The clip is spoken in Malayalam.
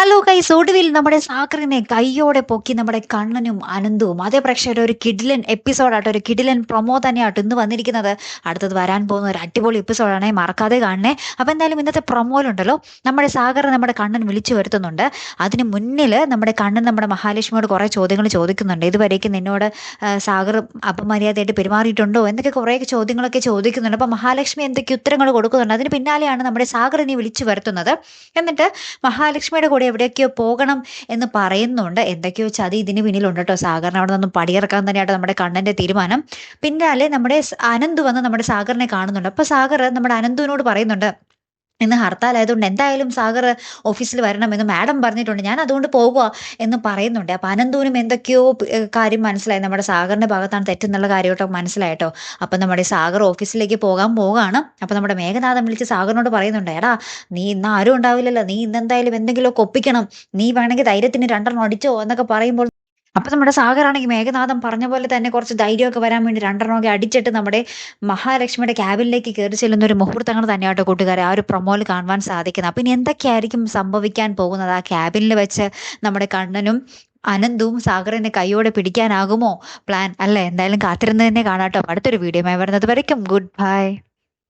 ഹലോ കൈസ് ഒടുവിൽ നമ്മുടെ സാഗറിനെ കൈയോടെ പൊക്കി നമ്മുടെ കണ്ണനും അനന്തവും അതേ പ്രേക്ഷകരുടെ ഒരു കിഡിലൻ എപ്പിസോഡാട്ടോ ഒരു കിഡിലൻ പ്രൊമോ തന്നെയാട്ടോ ഇന്ന് വന്നിരിക്കുന്നത്. അടുത്തത് വരാൻ പോകുന്ന ഒരു അടിപൊളി എപ്പിസോഡാണ് മറക്കാതെ കാണണേ. അപ്പോൾ എന്തായാലും ഇന്നത്തെ പ്രൊമോയിലുണ്ടല്ലോ നമ്മുടെ സാഗർ നമ്മുടെ കണ്ണൻ വിളിച്ചു വരുത്തുന്നുണ്ട്. അതിന് മുന്നിൽ നമ്മുടെ കണ്ണൻ നമ്മുടെ മഹാലക്ഷ്മിയോട് കുറേ ചോദ്യങ്ങൾ ചോദിക്കുന്നുണ്ട്. ഇതുവരേക്കും നിന്നോട് സാഗർ അപമര്യാദയായിട്ട് പെരുമാറിയിട്ടുണ്ടോ? എന്നൊക്കെ കുറേ ചോദ്യങ്ങളൊക്കെ ചോദിക്കുന്നുണ്ട്. അപ്പോൾ മഹാലക്ഷ്മി എന്തൊക്കെ ഉത്തരങ്ങൾ കൊടുക്കുന്നുണ്ട്? അതിന് പിന്നാലെയാണ് നമ്മുടെ സാഗറിനെ വിളിച്ചു വരുത്തുന്നത്. എന്നിട്ട് മഹാലക്ഷ്മിയുടെ കൂടെ എവിടെയൊക്കെയോ പോകണം എന്ന് പറയുന്നുണ്ട്. എന്തൊക്കെയോ ചതി ഇതിന് പിന്നിലുണ്ട് കേട്ടോ സാഗറിനെ അവിടെ നിന്നും പടിയിറക്കാൻ തന്നെയായിട്ട് നമ്മുടെ കണ്ണന്റെ തീരുമാനം. പിന്നാലെ നമ്മുടെ അനന്ത് വന്ന് നമ്മുടെ സാഗറിനെ കാണുന്നുണ്ട്. അപ്പോൾ സാഗർ നമ്മുടെ അനന്തുവിനോട് പറയുന്നുണ്ട് ഇന്ന് ഹർത്താലായതുകൊണ്ട് എന്തായാലും സാഗർ ഓഫീസിൽ വരണമെന്ന് മാഡം പറഞ്ഞിട്ടുണ്ട്. ഞാൻ അതുകൊണ്ട് പോകുക എന്ന് പറയുന്നുണ്ട്. അപ്പം അനന്തൂനും എന്തൊക്കെയോ കാര്യം മനസ്സിലായി. നമ്മുടെ സാഗറിന്റെ ഭാഗത്താണ് തെറ്റെന്നുള്ള കാര്യമായിട്ടോ മനസ്സിലായിട്ടോ അപ്പം നമ്മുടെ സാഗർ ഓഫീസിലേക്ക് പോകാൻ പോവുകയാണ്. അപ്പം നമ്മുടെ മേഘനാഥൻ വിളിച്ച് സാഗറിനോട് പറയുന്നുണ്ട് എടാ നീ ഇന്ന് ആരും ഉണ്ടാവില്ലല്ലോ. നീ ഇന്ന് എന്തായാലും എന്തെങ്കിലുമൊക്കെ ഒപ്പിക്കണം. നീ വേണമെങ്കിൽ ധൈര്യത്തിന് രണ്ടെണ്ണം അടിച്ചോ എന്നൊക്കെ പറയുമ്പോൾ അപ്പൊ നമ്മുടെ സാഗറാണെങ്കിൽ മേഘനാഥം പറഞ്ഞ പോലെ തന്നെ കുറച്ച് ധൈര്യമൊക്കെ വരാൻ വേണ്ടി രണ്ടെണ്ണമൊക്കെ അടിച്ചിട്ട് നമ്മുടെ മഹാലക്ഷ്മിയുടെ ക്യാബിനിലേക്ക് കയറി ചെല്ലുന്ന ഒരു മുഹൂർത്തങ്ങൾ തന്നെയാട്ടോ കൂട്ടുകാരെ ആ ഒരു പ്രൊമോയിൽ കാണുവാൻ സാധിക്കുന്നത്. ഇനി എന്തൊക്കെയായിരിക്കും സംഭവിക്കാൻ പോകുന്നത്? ആ ക്യാബിനിൽ വെച്ച് നമ്മുടെ കണ്ണനും അനന്തവും സാഗറിനെ കൈയോടെ പിടിക്കാനാകുമോ? പ്ലാൻ അല്ലേ? എന്തായാലും കാത്തിരുന്ന് തന്നെ കാണാട്ടോ. അടുത്തൊരു വീഡിയോ വരുന്നത് വരയ്ക്കും. Good bye